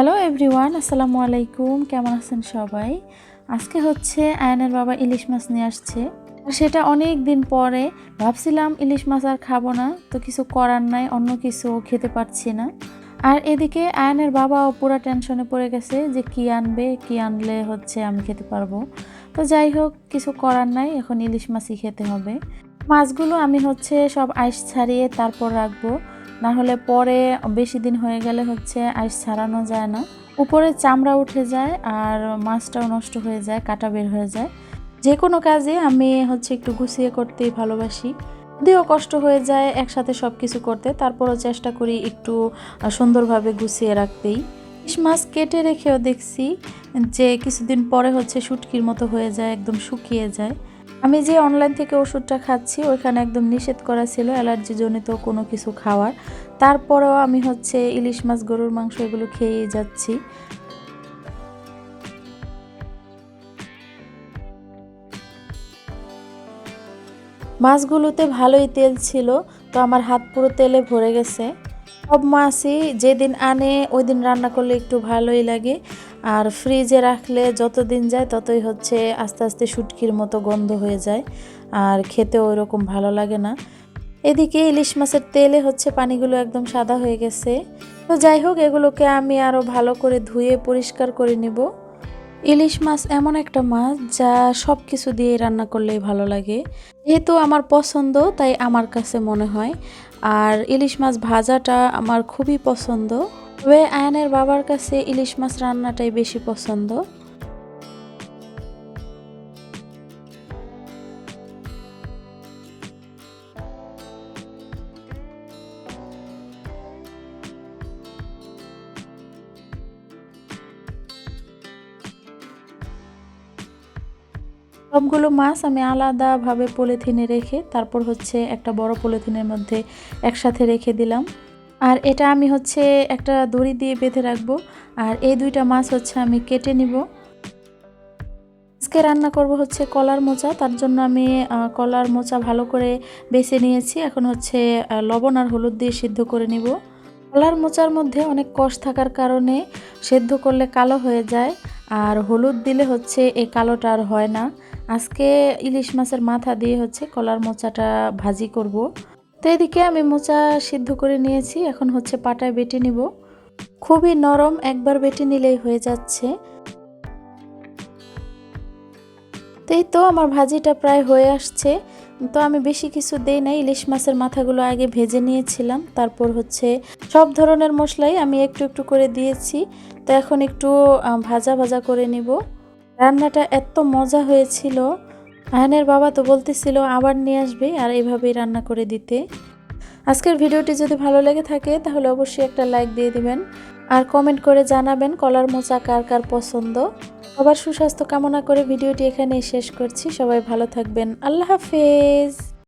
Hello everyone আসসালামু আলাইকুম। কেমন আছেন সবাই? আজকে হচ্ছে আয়নের বাবা ইলিশ মাছ নিয়ে আসছে। আর সেটা অনেক দিন পরে ভাবছিলাম ইলিশ মাছ আর খাব না, তো কিছু করার নাই, অন্য কিছু খেতে পারছি না। আর এদিকে আয়নের বাবাও পুরো টেনশনে পড়ে গেছে যে কি আনবে, কি আনলে হচ্ছে আমি খেতে পারব। তো যাই হোক, কিছু করার নাই, এখন ইলিশ মাছই খেতে হবে। মাছগুলো আমি হচ্ছে সব আইস ছাড়িয়ে তারপর রাখব। না হলে পরে বেশি দিন হয়ে গেলে হচ্ছে আইস ছাড়ানো যায় না। উপরে চামড়া উঠে যায় আর মাছটাও নষ্ট হয়ে যায়, কাটা বের হয়ে যায়। যে কোনো কাজে আমি হচ্ছে একটু গুছিয়ে করতেই ভালোবাসি। যদিও কষ্ট হয়ে যায় একসাথে সব কিছু করতে, তারপরও চেষ্টা করি একটু সুন্দরভাবে গুছিয়ে রাখতেই। ইলিশ মাছ কেটে রেখেও দেখছি যে কিছুদিন পরে হচ্ছে শুটকির মতো হয়ে যায়, একদম শুকিয়ে যায়। আমি যে অনলাইন থেকে ওষুধটা খাচ্ছি, ওইখানে একদম নিষেধ করা ছিল অ্যালার্জি জনিত কোনো কিছু খাওয়ার। তারপরেও আমি হচ্ছে ইলিশ মাছ, গরুর মাংস এগুলো খেয়েই যাচ্ছি। মাছগুলোতে ভালোই তেল ছিল, তো আমার হাত পুরো তেলে ভরে গেছে। সব মাছই যেদিন আনে ওই দিন রান্না করলে একটু ভালোই লাগে। আর ফ্রিজে রাখলে যত দিন যায় ততই হচ্ছে আস্তে আস্তে শুটকির মতো গন্ধ হয়ে যায়, আর খেতে ওই রকম ভালো লাগে না। এদিকে ইলিশ মাছের তেলে হচ্ছে পানিগুলো একদম সাদা হয়ে গেছে। তো যাই হোক, এগুলোকে আমি আরও ভালো করে ধুয়ে পরিষ্কার করে নেব। ইলিশ মাছ এমন একটা মাছ যা সব কিছু দিয়ে রান্না করলেই ভালো লাগে। যেহেতু আমার পছন্দ, তাই আমার কাছে মনে হয়। আর ইলিশ মাছ ভাজাটা আমার খুবই পছন্দ। তবে আয়নের বাবার কাছে ইলিশ মাছ রান্নাটাই বেশি পছন্দ। সবগুলো মাছ আমি আলাদাভাবে পলিথিনে রেখে, তারপর হচ্ছে একটা বড় পলিথিনের মধ্যে একসাথে রেখে দিলাম। আর এটা আমি হচ্ছে একটা দড়ি দিয়ে বেঁধে রাখব। আর এই দুইটা মাছ হচ্ছে আমি কেটে নিব। আজকে রান্না করব হচ্ছে কলার মোচা। তার জন্য আমি কলার মোচা ভালো করে বেছে নিয়েছি। এখন হচ্ছে লবণ আর হলুদ দিয়ে সিদ্ধ করে নিব। কলার মোচার মধ্যে অনেক কষ থাকার কারণে সেদ্ধ করলে কালো হয়ে যায়। আর হলুদ দিলে হচ্ছে এই কালোটা আর হয় না। আজকে ইলিশ মাছের মাথা দিয়ে হচ্ছে কলার মোচাটা ভাজি করব। তো এদিকে আমি মোচা সিদ্ধ করে নিয়েছি, এখন হচ্ছে পাটায় বেটে নিব। খুবই নরম একবার বেটে নিলেই হয়ে যাচ্ছে। তো এই তো আমার ভাজিটা প্রায় হয়ে আসছে। তো আমি বেশি কিছু দেই নাই, ইলিশ মাছের মাথাগুলো আগে ভেজে নিয়েছিলাম, তারপর হচ্ছে সব ধরনের মশলাই আমি একটু একটু করে দিয়েছি। তো এখন একটু ভাজা ভাজা করে নিব। রান্নাটা এত মজা হয়েছিল। আয়নের বাবা তো বলতেছিল, আবার নিয়ে আসবে আর এভাবেই রান্না করে দিতে। আজকের ভিডিওটি যদি ভালো লেগে থাকে, তাহলে অবশ্যই একটা লাইক দিয়ে দিবেন। আর কমেন্ট করে জানাবেন কলার মোচা কার কার পছন্দ। সবার সুস্বাস্থ্য কামনা করে ভিডিওটি এখানেই শেষ করছি। সবাই ভালো থাকবেন। আল্লাহ হাফেজ।